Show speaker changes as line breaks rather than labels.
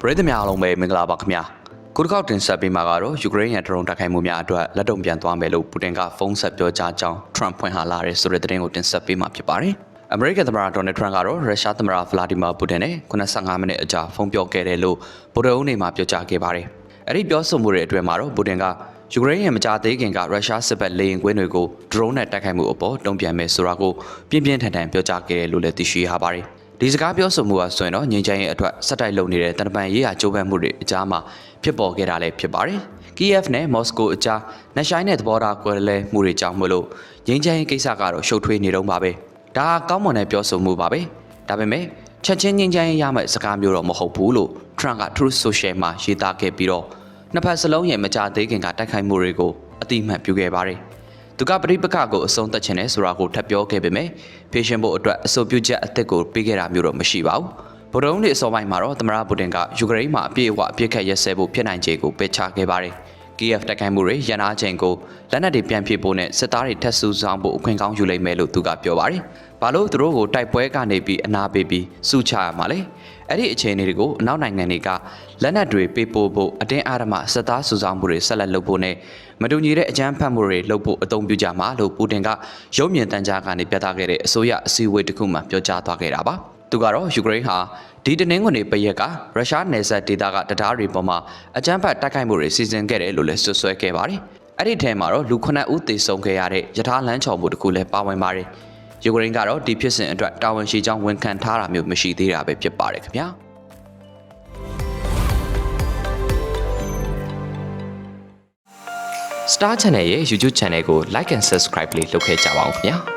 ပရိသတ်များအားလုံးပဲမင်္ဂလာပါခင်ဗျာခုတစ်ခေါက်တင်ဆက်ပေးမှာကတော့ယူကရိန်းရဲ့ဒရုန်းတိုက်ခိုက်မှုများအတွက်လက်တုံ့ပြန်သွားမယ်လို့ပူတင်ကဖုန်းဆက်ပြောကြားကြောင်းထရန့်ဖွင့်ဟာလာတဲ့ဆိုတဲ့သတင်းကိုတင်ဆက်ပေးမှာဖြစ်ပါတယ်အမေရိကန်သမ္မတဒေါ်နယ်ထရန့်ကတော့ရုရှားသမ္မတဗလာဒီမာပူတင်နဲ့85မိနစ်အကြာဖုန်းပြောခဲ့တယ်လို့ဗိုလ်တော်နေမှာပြောကြားခဲ့ပါတယ်အဲ့ဒီပြောဆိုမှုတွေအတွင်းမှာတော့ပူတင်ကယူကရိန်းရဲ့မကြသေးခင်ကရုရှားစစ်ဘက်လေယာဉ်ကွင်းတွေကိုဒရုန်းနဲ့တိုက်ခိုက်မှုအပေါ်တုံ့ပြန်မယ်ဆိုတာကိုပြင်းပြင်းထန်ထန်ပြောကြားခဲ့တယ်လို့လည်းသိရှိရပါတယ် ဒီစကားပြောဆိုမှုကဆိုရင်တော့ငြိမ်းချမ်းရေးအတွက်စက်တိုက်လုပ်နေတဲ့တန်တပန်ရေးရာကြိုးပမ်းမှုတွေအကြားမှာဖြစ်ပေါ်ခဲ့တာလည်းဖြစ်ပါတယ်။ Kiev နဲ့ Moscow အကြားနှက်ဆိုင်တဲ့သဘောထားကွဲလဲမှုတွေကြောင့်မလို့ငြိမ်းချမ်းရေးကိစ္စကတော့ရှုပ်ထွေးနေတော့ပါပဲ။ဒါကကောင်းမွန်တဲ့ပြောဆိုမှုပါပဲ။ဒါပေမဲ့ချက်ချင်းငြိမ်းချမ်းရေးရမယ့်စကားမျိုးတော့မဟုတ်ဘူးလို့ Trump က Truth Social မှာရေးသားခဲ့ပြီးတော့နှစ်ဖက်စလုံးရဲ့မကြသေးခင်ကတိုက်ခိုက်မှုတွေကိုအတိအမှန်ပြုခဲ့ပါတယ်။ သူကပြိပခကိုအဆုံးသတ်ခြင်းနဲ့ဆိုတာကိုထပ်ပြောခဲ့ပေမဲ့ဖေရှင်ဖို့အတွက်အဆိုပြုချက်အသစ်ကိုပေးခဲ့တာမျိုးတော့မရှိပါဘူး။ဗိုလ်တော်တွေအစောပိုင်းမှာတော့သမ္မတပူတင်ကယူကရိန်းမှာအပြည့်အဝအပြစ်ခတ်ရက်စဲဖို့ဖြစ်နိုင်ခြေကိုပယ်ချခဲ့ပါတယ်။ KF တိုက်ခိုက်မှုတွေရန်အားချိန်ကိုလက်နက်တွေပြန်ဖြစ်ဖို့နဲ့စစ်သားတွေထပ်ဆူဆောင်ဖို့အခွင့်ကောင်းယူလိုက်မယ်လို့သူကပြောပါတယ်။ဘာလို့သူတို့ကိုတိုက်ပွဲကနေပြီးအနာပေးပြီးစုချရမှာလဲ။အဲ့ဒီအခြေအနေတွေကိုအနောက်နိုင်ငံတွေကလက်နက်တွေပေးပို့ဖို့အတင်းအဓမ္မစစ်သားစုဆောင်မှုတွေဆက်လက်လုပ်ဖို့နဲ့မတူညီတဲ့အကြမ်းဖက်မှုတွေလုပ်ဖို့အသုံးပြုကြမှာလို့ပူတင်ကရုံးမြင်တန်းကြားကနေပြသခဲ့တဲ့အစိုးရအစည်းအဝေးတစ်ခုမှပြောကြားသွားခဲ့တာပါ။ သူကတော့ယူကရိန်းဟာဒီတနင်္ဂနွေပရက်ကရုရှားနယ်စပ်ဒေသကတရားတွေပေါ်မှာအကြမ်းဖက်တိုက်ခိုက်မှုတွေစီစဉ်ခဲ့တယ်လို့လည်းဆွဆွဲခဲ့ပါတယ်။အဲ့ဒီထဲမှာတော့လူ9ဦးသေဆုံးခဲ့ရတဲ့ယထာလန်းချော်မှုတစ်ခုလည်းပါဝင်ပါတယ်။ယူကရိန်းကတော့ဒီဖြစ်စဉ်အတွက်တာဝန်ရှိကြောင်းဝန်ခံထားတာမျိုးမရှိသေးတာပဲဖြစ်ပါတယ်ခင်ဗျာ။
Star Channel ရဲ့ YouTube Channel ကို Like and Subscribe လေးလုပ်ခဲ့ကြပါဦးခင်ဗျာ